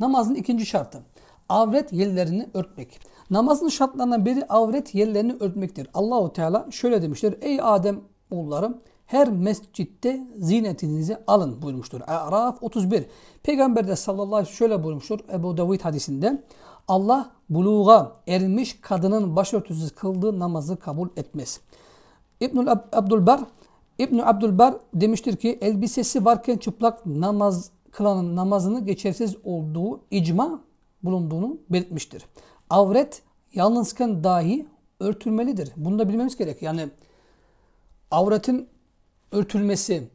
Namazın ikinci şartı. Avret yerlerini örtmek. Namazın şartlarından biri avret yerlerini örtmektir. Allahu Teala şöyle demiştir. Ey Adem oğullarım her mescitte zinetinizi alın buyurmuştur. Araf 31. Peygamber de sallallahu aleyhi ve sellem şöyle buyurmuştur Ebu Davud hadisinde. Allah buluğa ermiş kadının başörtüsüz kıldığı namazı kabul etmez. İbnül Ab- Abdülber İbn Abdülber demiştir ki elbisesi varken çıplak namaz kılanın namazını geçersiz olduğu icma bulunduğunu belirtmiştir. Avret yalnızken dahi örtülmelidir. Bunu da bilmemiz gerek. Yani avretin örtülmesi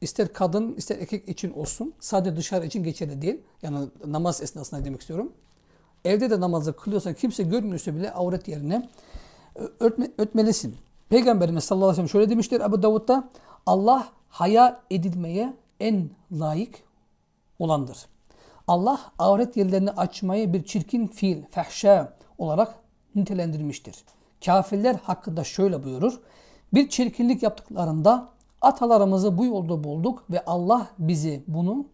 ister kadın ister erkek için olsun sadece dışarı için geçerli değil. Yani namaz esnasında demek istiyorum. Evde de namazı kılıyorsan kimse görmüyorsa bile avret yerine örtme, örtmelisin. Peygamberimiz sallallahu aleyhi ve sellem şöyle demiştir Ebu Davud'da Allah haya edilmeye en layık olandır. Allah avret yerlerini açmayı bir çirkin fiil, fehşa olarak nitelendirmiştir. Kafirler hakkında şöyle buyurur. Bir çirkinlik yaptıklarında atalarımızı bu yolda bulduk ve Allah bizi bunu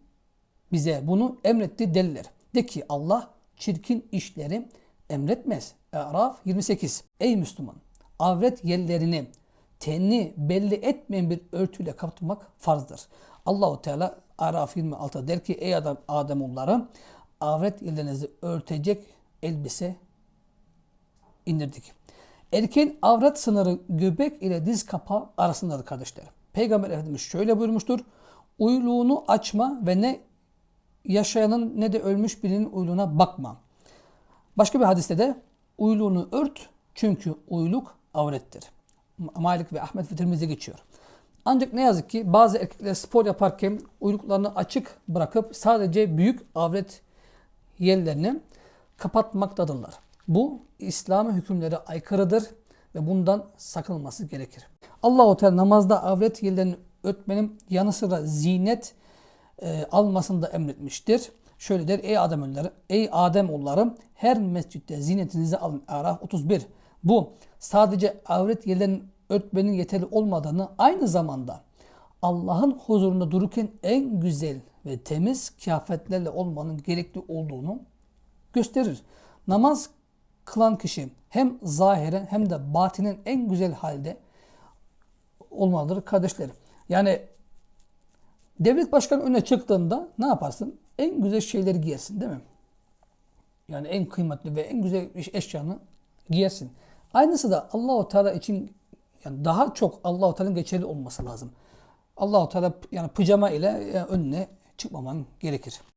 bize bunu emretti derler. De ki Allah çirkin işleri emretmez. Araf 28. Ey Müslüman! Avret yerlerini tenni belli etmeyen bir örtüyle kapatmak farzdır. Allahu Teala Araf 26 der ki ey adam Ademoğulları avret yerlerinizi örtecek elbise indirdik. Erkeğin avret sınırı göbek ile diz kapağı arasındadır kardeşler. Peygamber Efendimiz şöyle buyurmuştur. Uyluğunu açma ve ne yaşayanın ne de ölmüş birinin uyluğuna bakma. Başka bir hadiste de uyluğunu ört çünkü uyluk avrettir. Malik ve Ahmet ve Tirmizi geçiyor. Ancak ne yazık ki bazı erkekler spor yaparken uyluklarını açık bırakıp sadece büyük avret yerlerini kapatmaktadırlar. Bu İslam hükümleri aykırıdır ve bundan sakınılması gerekir. Allahu Teala namazda avret yerlerini örtmenin yanı sıra zinet e, almasını da emretmiştir. Şöyle der ey Adem oğulları, ey Adem oğulları her mescitte zinetinizi alın. Araf 31. Bu sadece avret yerlerini örtmenin yeterli olmadığını aynı zamanda Allah'ın huzurunda dururken en güzel ve temiz kıyafetlerle olmanın gerekli olduğunu gösterir. Namaz kılan kişi hem zahiren hem de batinen en güzel halde olmalıdır kardeşlerim. Yani devlet başkanı önüne çıktığında ne yaparsın? En güzel şeyleri giyersin değil mi? Yani en kıymetli ve en güzel eşyanı giyersin. Aynısı da Allahu Teala için yani daha çok Allahu Teala'nın geçerli olması lazım. Allahu Teala yani pijama ile önüne çıkmaman gerekir.